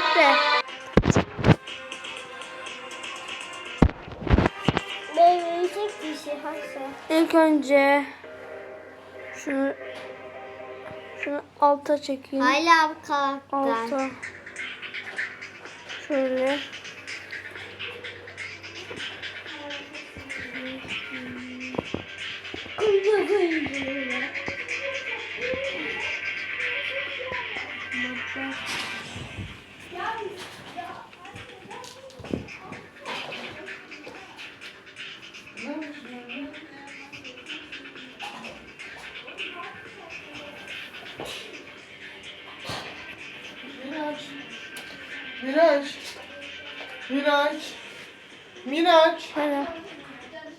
Evet de. Meyvecek bir şey hasta. İlk önce şunu şunu alta çekeyim. Hala karakter. Alta. Şöyle. Miraç. Miraç. Miraç. Miraç. Böyle.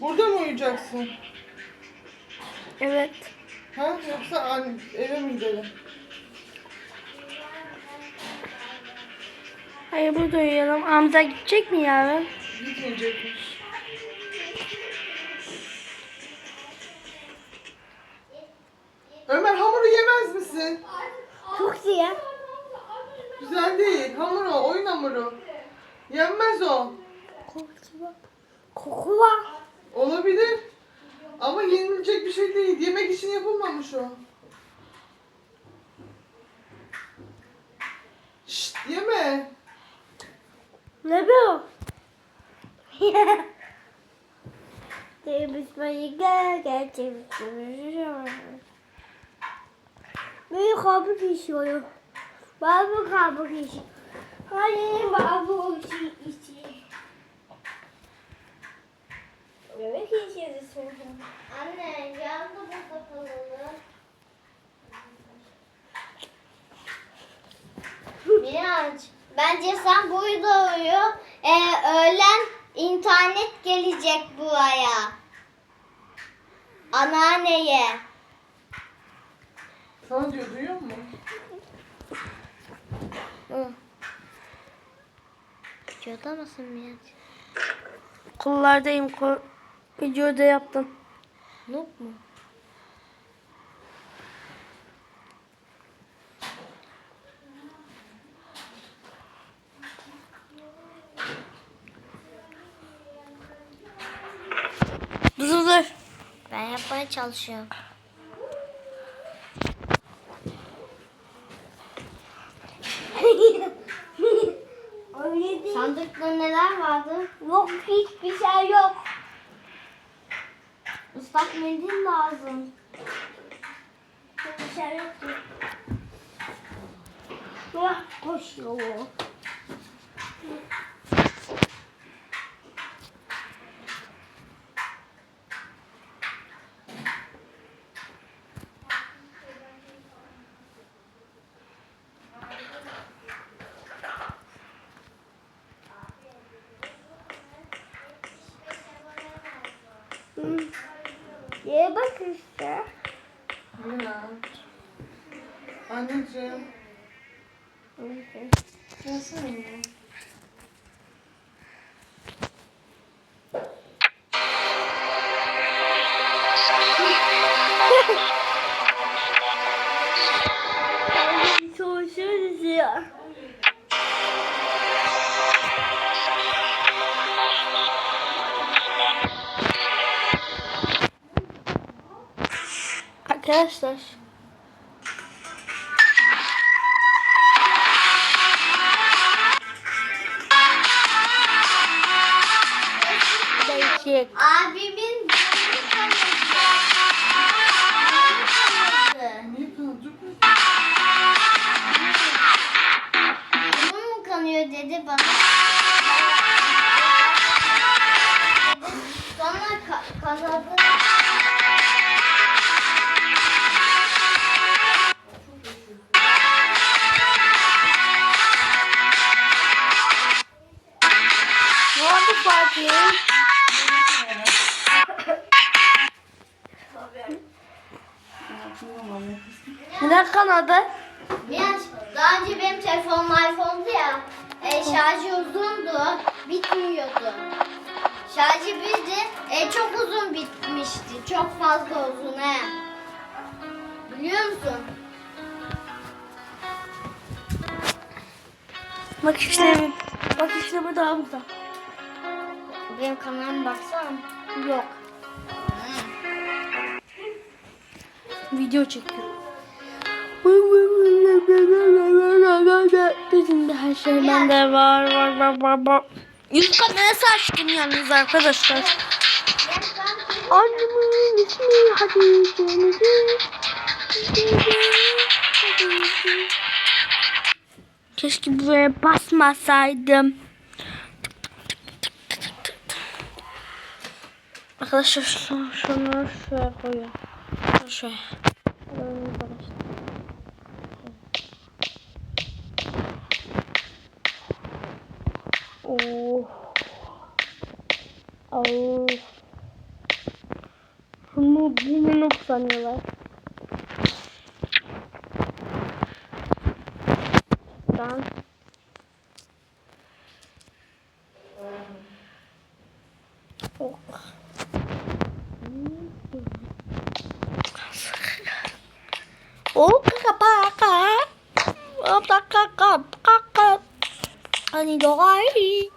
Burada mı uyuyacaksın? Evet. Ha? Yoksa an- eve mi gidelim? Hayır burada uyuyalım. Hamza gidecek mi yarın? Gitmeyecekmiş. Ömer hamuru yemez misin? Çok iyi. Güzel değil. Hamur o. Oyun hamuru. Yenmez o. Koku var. Olabilir. Ama yenilecek bir şey değil. Yemek için yapılmamış o. Şşt yeme. Ne bu? Temizmeyi gel gel temizmeyi. Benim kabuk işiyorum. Ben bu kabuk işi. Hayır ben bu işi işi. Bebek işi Anne yandı burada kalalım. Miraç, bence sen burada uyu. Ee, öğlen internet gelecek buraya. Anneanneye. Sana diyor duyuyor musun? Videoda mısın Miraç? Kullardayım. Videoda yaptım. Noob mu? Dur dur dur. Ben yapmaya çalışıyorum. Sandıkta neler vardı? Yok hiçbir şey yok. Islak mendil lazım. Hiçbir şey yok. Ah, Arkadaşlar. Neden kanadı? Miraç, daha önce benim telefonum iPhone'du ya. E, şarjı uzundu, bitmiyordu. Şarjı birdi, e, çok uzun bitmişti. Çok fazla uzun he. Biliyor musun? Bak işte bak işte bu daha burada. Benim kanalıma baksana. Yok. Video çekiyor. Bizim de her şey bende var var var var var. Yüz kamerası açtım yalnız arkadaşlar. Annemin ismi Hatice. Keşke buraya basmasaydım. Arkadaşlar şunu, şuraya koyuyorum. Şuraya. Alalım arkadaşlar. Oh. Oh. Bunu bunu sanıyorlar. Ben Oh. Oh, kaka paka. Oh, kaka kaka kaka. Ani dorai.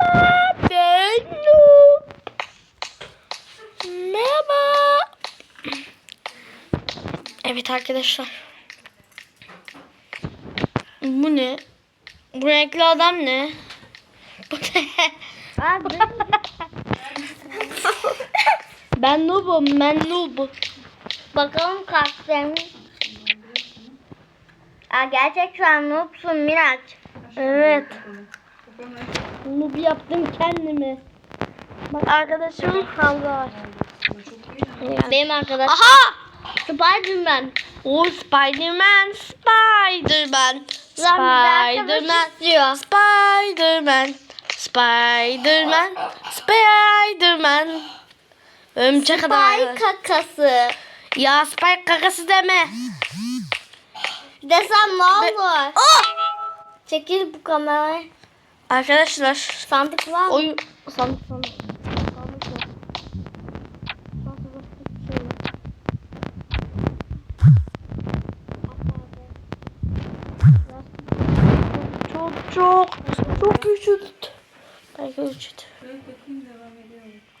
Merhaba, ben Noob. Merhaba. Evet arkadaşlar. Bu ne? Bu renkli adam ne? Bu ne? ben noobum, ben noob. Bakalım karakterin. Aa, gerçekten noobsun Miraç. Evet. Noob yaptım kendimi. Bak arkadaşım Hamza var. Benim arkadaşım. Aha! Spiderman. O Spiderman, Spiderman, Spiderman, istiyor. Spiderman, Spiderman, Spiderman. Örümcek adam. Spy kakası. Ya Spike kakası deme. Desem ne olur? Oh! Çekil bu kamerayı. Arkadaşlar Sandık var mı? oyun sandık. Sandık yok. Sandık yok, hiçbir şey yok. Çok çok üşüdü. Belki mu?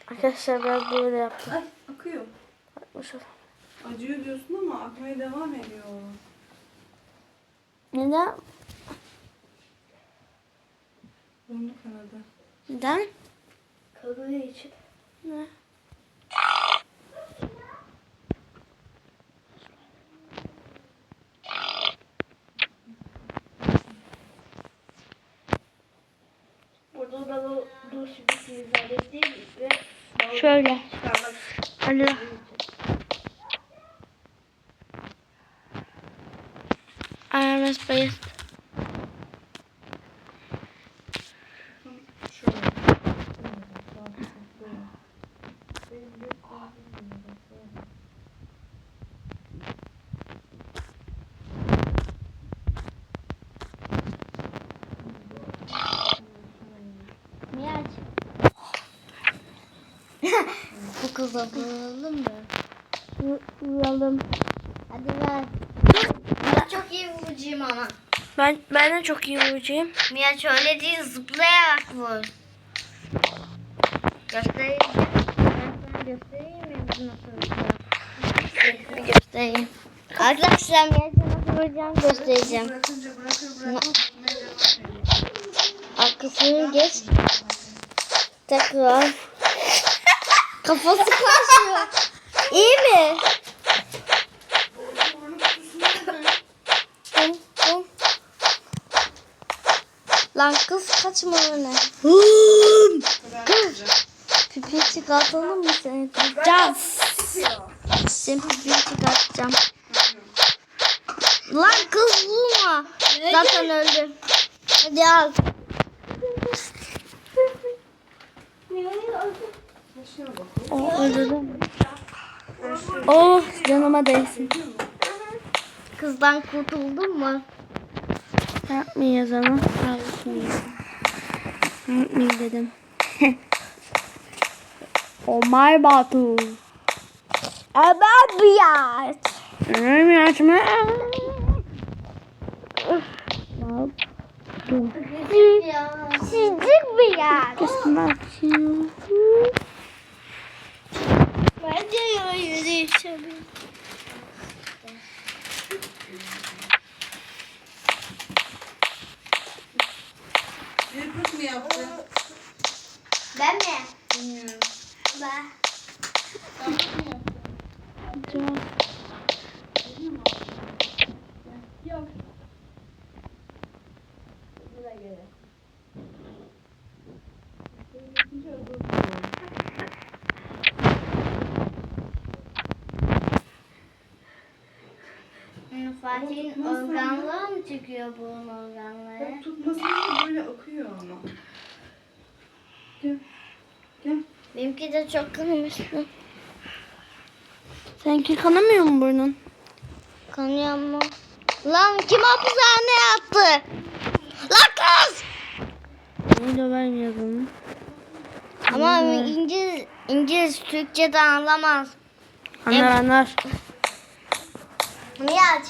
Arkadaşlar ben böyle yaptım. Ay akıyor. Bakmış ol. Acıyor diyorsun ama akmaya devam ediyor. Neden? Burnu kanadı. Neden? Kadığı için. Ne? Burada da bu dur şimdi sizler değil ve Şöyle. Allah. Ayağımız bayız. Şöyle. Miraç. bu kıza bulalım mı? Uyalım. Hadi ver. Ben çok iyi vurucuyum ama. Ben, ben de çok iyi vuracağım. Miraç öyle değil zıplayarak vur. Göstereyim? Ben göstereyim mi nasıl? Göstereyim. Arkadaşlar Miraç'a nasıl vuracağım göstereceğim. Arkasını geç. Tekrar. Kafası kaşıyor. İyi mi? Burnu kutusunu da Bum, bum. Lan kız kaçma öyle. bırakacak. Pipi çıkartalım mı seni? Tutacağız. Seni pipi çıkartacağım. Lan kız vurma. Zaten öldü. Hadi al. Oh öldürdüm. Oh canıma değsin. kızdan kurtuldun mu? Yapmayacağız ama. Yapmayacağız. Yapmayayım dedim. Omar Batu. Ababiyat. Öyle açma. Sizlik bir yer. Bakayım. Bence yürüyüşüm. Kız mı yaptı? Ben mi? Bilmiyorum. Ben. Hmm, Fatih'in organlığı mı çıkıyor bunun organları? Bak tutmasın böyle akıyor ama. Gel. Gel. Benimki de çok kanamıştı. Seninki kanamıyor mu burnun? Kanıyor mu? Lan kim hapishane yattı? Lan kız! Onu dövermeyeceğiz onu. Ama İngiliz, İngiliz Türkçe'de anlamaz. Anlar anlar. Miraç,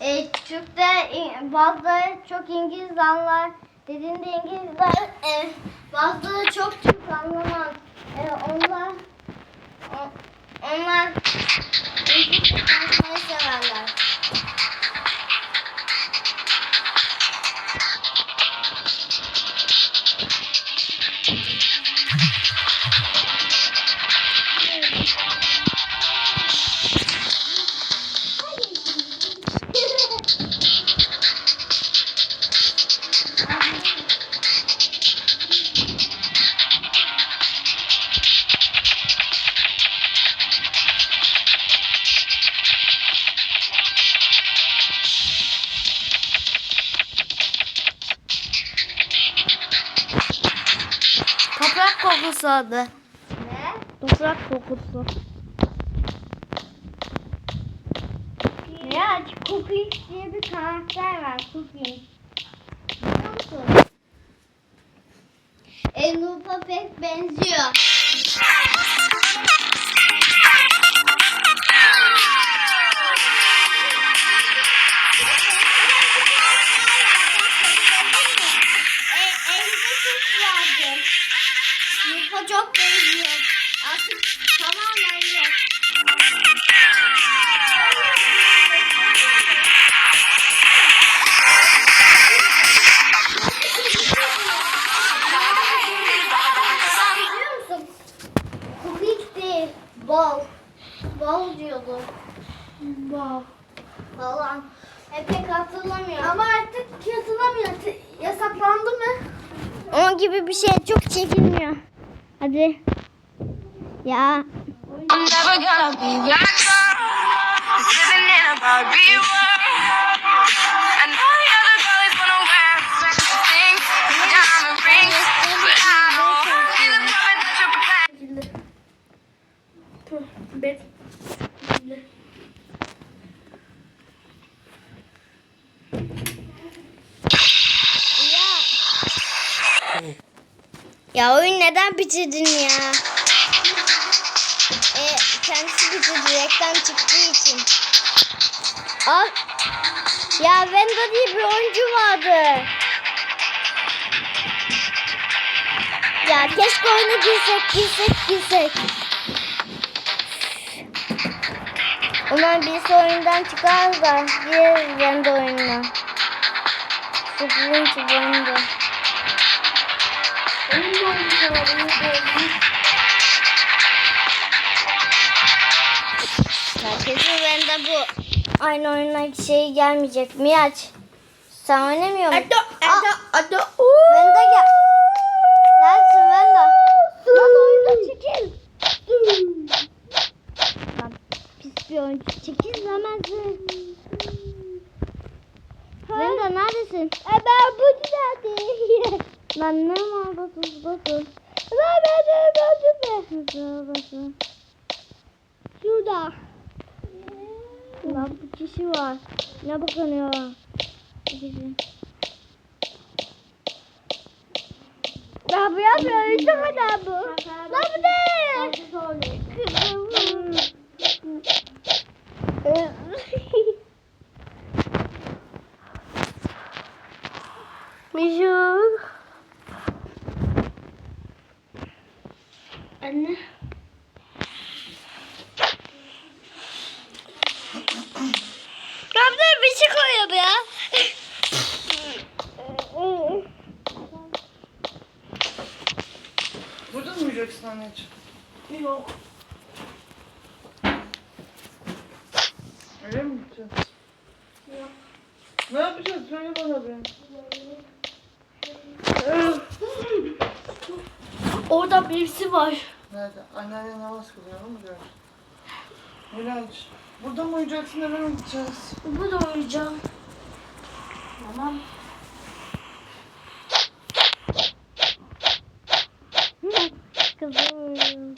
e, Türk'te İ- bazıları çok İngiliz anlar. Dediğinde İngilizler e, bazıları çok Türk anlamaz. E, onlar o- onlar İngilizce konuşmayı severler. Kokusu adı. Ne? Toprak kokusu. Miraç, Cookie diye bir karakter var. Cookie. Biliyor musun? Enup'a pek benziyor. Enup'a çok benziyor. Artık tamamen yok. Kukik değil, bal. Bal diyordu. Bal. Falan. E pek hatırlamıyorum. Ama artık hatırlamıyor. Yasaklandı mı? Onun gibi bir şey çok çekilmiyor. Hadi. Ya. Ya oyun neden bitirdin ya? E, kendisi bitirdi reklam çıktığı için. Al. Ya Venda diye bir oyuncu vardı. Ya keşke oyuna girsek, girsek, girsek. Ulan birisi oyundan çıkar da gireriz Venda oyununa. Sıfırın çıkındı. Herkesin bende bu aynı oyuna şey gelmeyecek. Miraç sen oynamıyor musun? Aa, Venda gel. Sensin Venda. Lan oyunda çekil. Lan pis bir oyuncu. Çekil hemen. Venda neredesin? E ben bu neredeyim? Lan ne oldu tuzlusun? Lan ben de gözükme. Şurada. Lan bir kişi var. Ne bakınıyor? Bir kişi. Ya bu yapıyor. Yüzüme de bu. Lan bu ne? Mijur. Anne. Kaptan bir şey koyuyor ya. Burada mı uyuyacaksın anneciğim? Yok. Öyle mi gideceğiz? Ne yapacağız? Söyle bana bir. Orada birisi var. Nerede? Anneanne namaz kılıyor mu diyor? Miraç. Burada mı uyuyacaksın eve mi gideceğiz? Bu da uyuyacağım. Tamam. Kızım.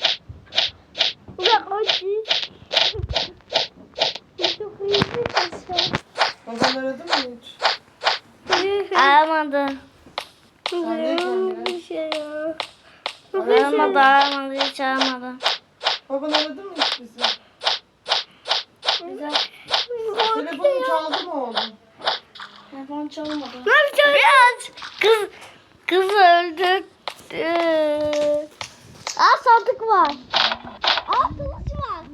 Ulan acı. Çok iyi bir kız. Baban aradı mı hiç? Aramadı. Sendeyken Bir şey. Aramadı, aramadı, aramadı. Baban aradı mı hiç bizi? Güzel. Telefonun çaldı mı oğlum? Telefon çalmadı. Ne yapacağız? Biraz. Kız, kız öldü. Aa sandık var. Aa kılıç var.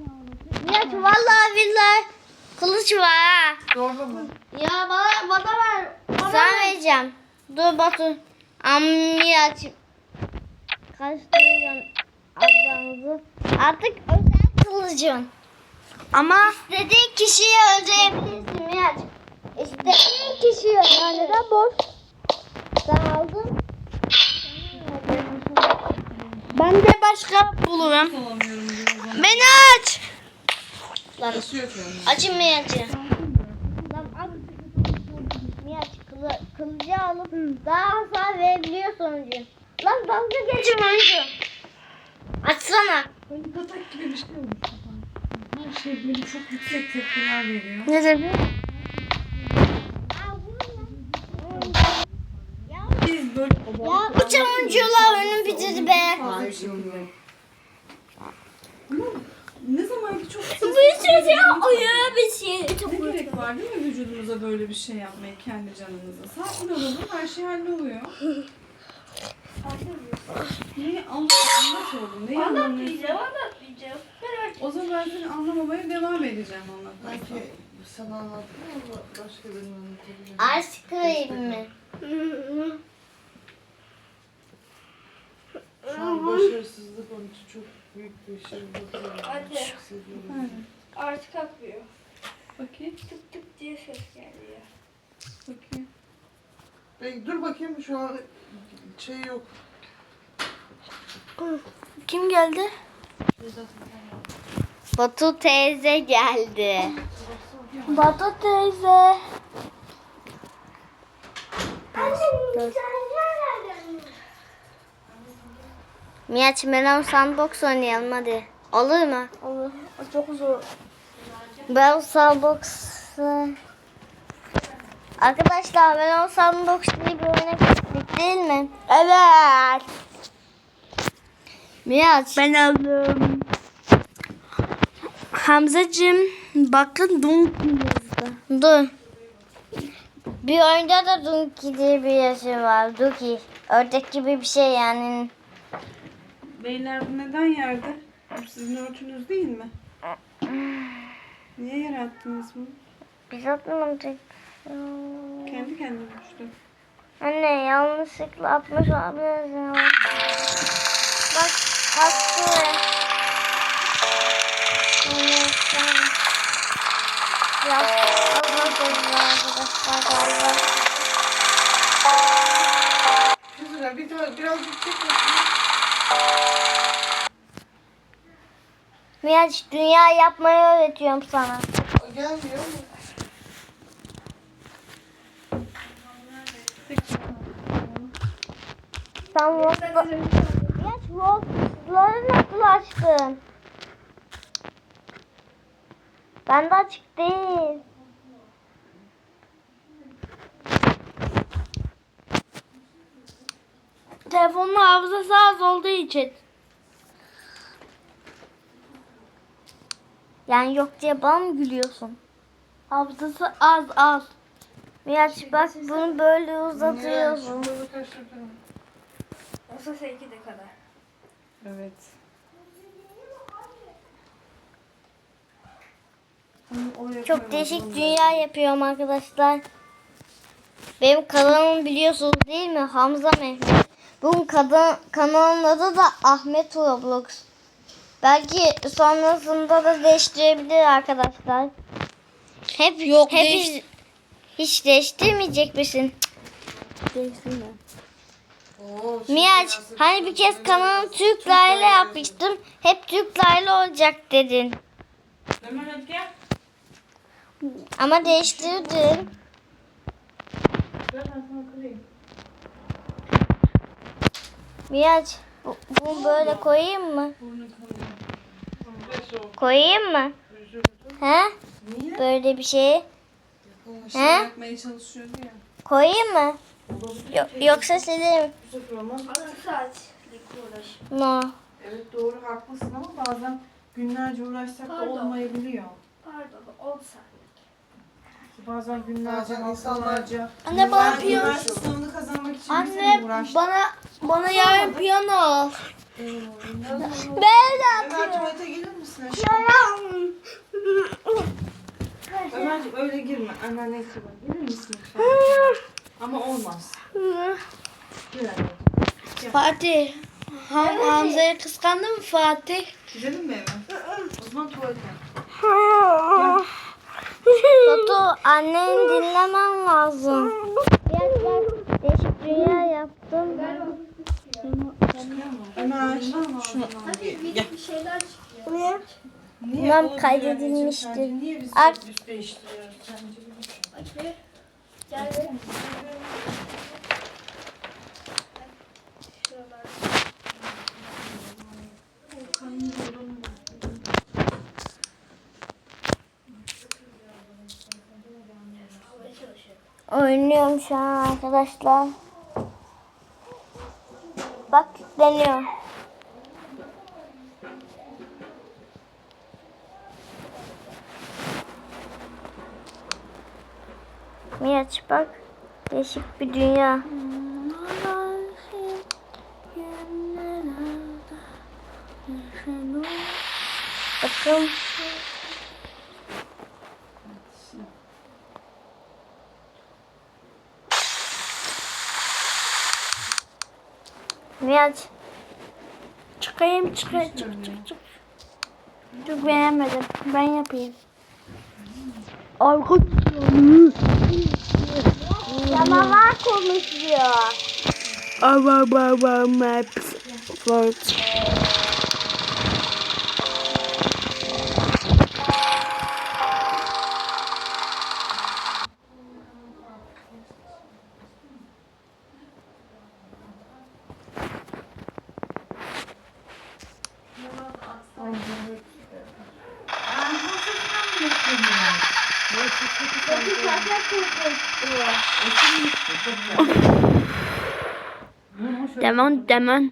Miraç vallahi billahi kılıç var ha. Zorla mı? Ya bana, bana ver. Bana Sana ver. vereceğim. Dur Batu. Am Miraç. Karıştırıyorum ablamızı. Artık özel kılıcın. Ama İstediğin kişiyi öldürebilirsin Miraç. İstediğin kişi yani de boş. Aldın. Ben de başka bulurum. Beni aç. Lan açın Miraç'ı. Lan aç. Miraç kılı, kılıcı alıp daha hasar verebiliyor sonucu. Lan dalga geçme oyuncu. Açsana. Panik atak gibi bir şey olmuş. Her şey böyle çok yüksek tepkiler veriyor. Ne dedi? Biz böyle Ya bu çamurcular önüm bitirdi be. Ama ne zaman ki çok Bir şey ayağı bir şey. Ne gerek var değil mi vücudumuza böyle bir şey yapmaya kendi canımıza? Sakin olalım her şey halloluyor. Neyi anlat, anlat oğlum. Neyi anlamıyorsun? anlatmayacağım. O zaman ben seni anlamamaya devam edeceğim anlatmaya. Belki sana anlattım ama başka birine anlatabilirim. Ice cream mi? Şu an başarısızlık onun için çok büyük bir şey. Hadi. Hissediyorum. Artık akmıyor. Bakayım, Tık tık diye ses geliyor. bakayım. Peki dur bakayım şu an şey yok. Kim geldi? Batu teyze geldi. Batu teyze. Miyaç Melon Sandbox oynayalım hadi. Olur mu? Olur. Çok zor. Melon Sandbox. Arkadaşlar Melon Sandbox diye bir oyuna gittik değil mi? Evet. Miyaç. Ben aldım. Hamzacığım bakın Donkey yazdı. Dur. Bir oyunda da Donkey diye bir yazı var. Donkey. Ördek gibi bir şey yani. Beyler bu neden yerde? Bu sizin örtünüz değil mi? Niye yere attınız bunu? Biz atmadık. Kendi kendine düştü. Anne yanlışlıkla atmış olabiliriz bir. Miraç dünya yapmayı öğretiyorum sana. Gelmiyor mu? Sen Roblox'ları nasıl açtın? Bende açık değil. Telefonun hafızası az olduğu için. Yani yok diye bana mı gülüyorsun? Hafızası az az. Miraç bak bunu böyle uzatıyorsun. Olsa seninki de kadar. Evet. Çok değişik dünya yapıyorum arkadaşlar. Benim kanalımı biliyorsunuz değil mi? Hamza Mehmet. Bunun kadın, kanalın adı da Ahmet Roblox. Belki sonrasında da değiştirebilir arkadaşlar. Hep Yok, hep değiş- hiç, hiç değiştirmeyecek misin? Değiştirme. Yazık. hani bir kez kanalını Türklerle yapmıştım. Hep Türklerle olacak dedin. Ama değiştirdin. Gel ben sana kırayım. Miraç bu, bunu böyle koyayım mı? Koyayım mı? He? Böyle bir şey. Şey He? yapmaya çalışıyordu ya. Koyayım mı? Yo- yoksa silerim. No. Evet doğru haklısın ama bazen günlerce uğraşsak da Pardon. olmayabiliyor. Pardon 10 saat. Bazen günlerce, haftalarca. Anne bana Ben piyano. üniversite sınavını kazanmak için bir Anne uğraştım. bana bana yarın piyano al. Ömer tuvalete gelir misin aşkım? Ömerciğim öyle girme. Anneanne kıvır. Gelir misin lütfen? Ama olmaz. Gir anneciğim. Fatih. Ham Hamza'yı kıskandın mı Fatih? Gidelim mi eve? O zaman tuvalete. Toto anneni dinlemen lazım. Biraz bak değişik dünya yaptım. Ömer şunu gel. Bir şeyler çıkıyor. Niye olabilir kaydedilmiştir. anneciğim sence? Niye biz Ar- çok üst değiştiriyoruz sence? Açıyor. Geldi. Şuralar. Almaya çalışıyorum. Oynuyorum şu an arkadaşlar. Bak yükleniyor. Miraç bak. Değişik bir dünya. Bakın. Miraç. Çıkayım çıkayım çık çık çık. Çok beğenmedim. Ben yapayım. Canavar konuşuyor. Demon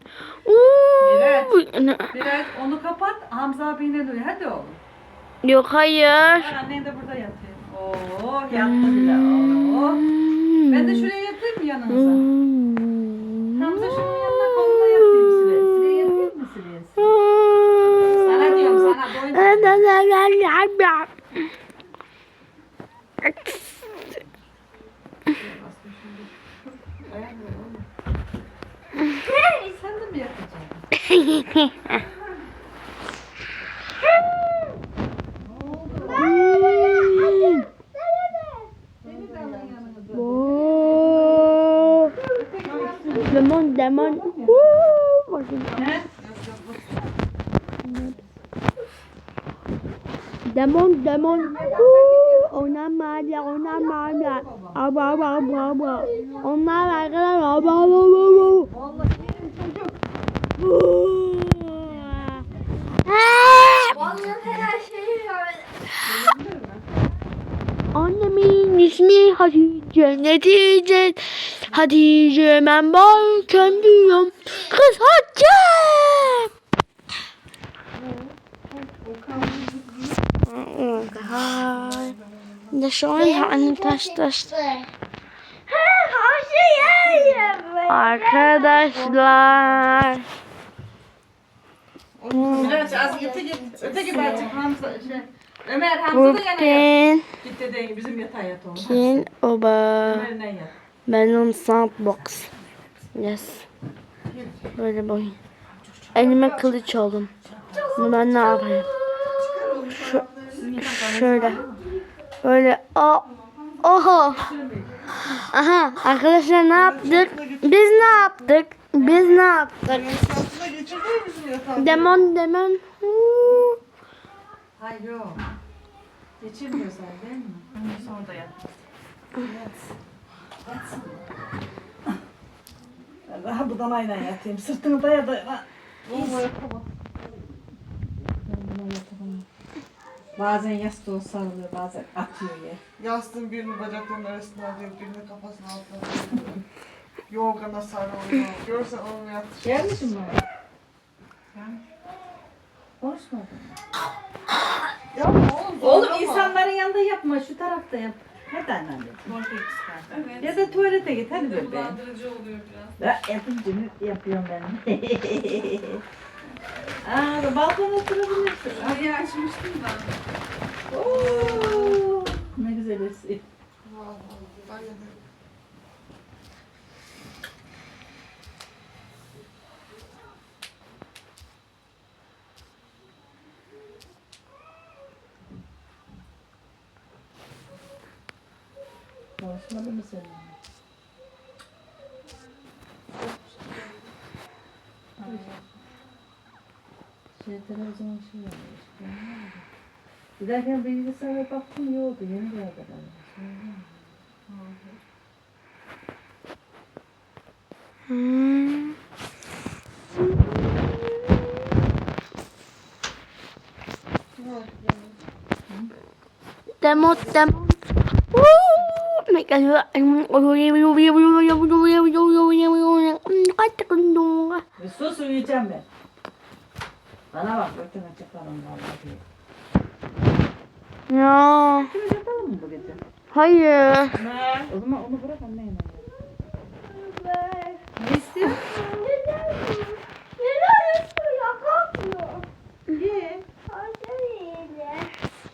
demon. Biraz onu kapat, Hamza abine duy. Hadi oğlum. Yok hayır. Annen de burada yatıyor. Oo, yattı bile. Oo. Ben de şuraya yatayım mı yanınıza? Hamza şunun yanına koluna yatayım Sile. Sile yatayım mı Sile? Sana diyorum sana. Boyun Sen de mi yatacaksın? Seni de alın yanınıza. Demon demon. He? Demon demon. Oynama ya oynama ya. Aba aba aba aba. Onlar arkadaşlar aba aba aba. Vallahi her şeyi Annemin ismi Hatice. Netice Hatice ben bağırırken diyorum. Kız Hatice. Da şu an hani taş taş. Arkadaşlar. Biraz az öteki, öteki artık şey. Ömer Hamza da yana yat. bugün Gitti de bizim yatağa yat oğlum. kin oba. Ömer'ine yat. benim sandbox yes. Böyle boy. Elime kılıç oldum. Bunu ben ne yapayım? Şu, şöyle. Böyle a oha aha arkadaşlar ne yaptık? Biz ne yaptık? Biz ne yaptık? Demon demon. Hayır yok. Geçirmiyor sen değil mi? Sonra da yat. Ben daha budanayla yatayım. Sırtını daya daya. Oğlum yapamam. Bazen yastığı sarılıyor, bazen atıyor yer. Yastığın birini bacaklarının arasına alıyor, birini kafasına altına alıyor. Yorgana sarılıyor. Görsen onu yat. Gelmişim mi? Konuşmadın. Ya oğlum Oğlum zorlama. insanların yanında yapma, şu tarafta yap. Hadi anneanneciğim. Evet. Ya da tuvalete git, hadi bebeğim. Kullandırıcı oluyor biraz. Ya yapınca ne yapıyorum ben? Aa, balkona oturabilirsin. Ayı açmıştım da. Oo, ne güzel esin. Vallahi ben yedim. Konuşmadı mı senin? Şey televizyon şey yapmış. Giderken bilgisayara baktım yoktu. Yeni geldi galiba. Hmm. Demon demon. Woo! Mày cả nữa. Bir sus uyuyacağım ben. Bana bak götüne çıkarım vallahi. Ya, Şöyle yatalım mı bu gece? hayır. O zaman onu bırak anneyle. Ne istiyorsun?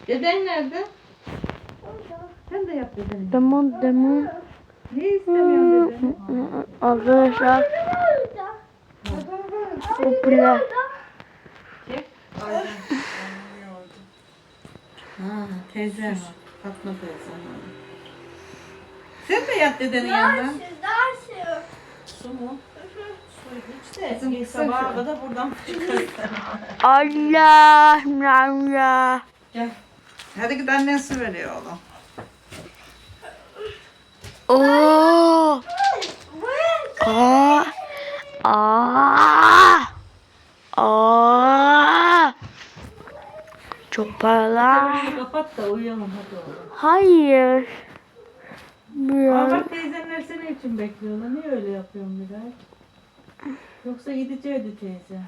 Deden nerede? De yap dedeni. Demon demon. Ne istemiyorsun dedeni? Arkadaşlar. Popüler. Aynen. Anlıyordu. Ha, teyzem. Fatma teyzem. Sen de yat dedenin yanında. Su mu? Su iç de. Kızım sabaha kadar buradan çıkarız. Allah Allah. Hadi git annen su veriyor oğlum. Oo. Aa. Aa. Aa. Çok paralar. Şunu kapat da uyuyalım hadi oğlum. Hayır. Ama Biraz. bak teyzenler senin için bekliyorlar. Niye öyle yapıyorsun Miray? Yoksa gideceğiydi teyze.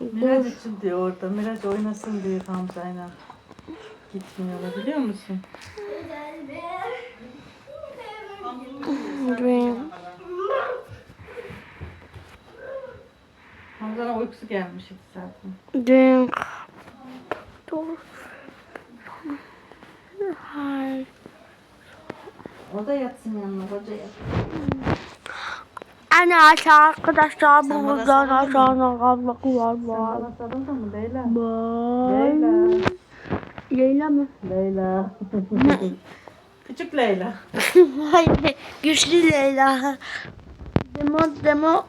Miraç için diyor orada. Miraç oynasın diyor Hamza'yla. Gitmiyorlar biliyor musun? Dream. Hamza'nın uykusu gelmişti zaten. Dream. Hayır. O da yatsın yanına. Hoca yat. Anne aşağı arkadaşlar bu Sen buradan aşağıdan kalmak Sen var var. bana sarıldın mı Leyla? Leyla. Leyla mı? Leyla. Küçük Leyla. Hayır. Güçlü Leyla. Demo demo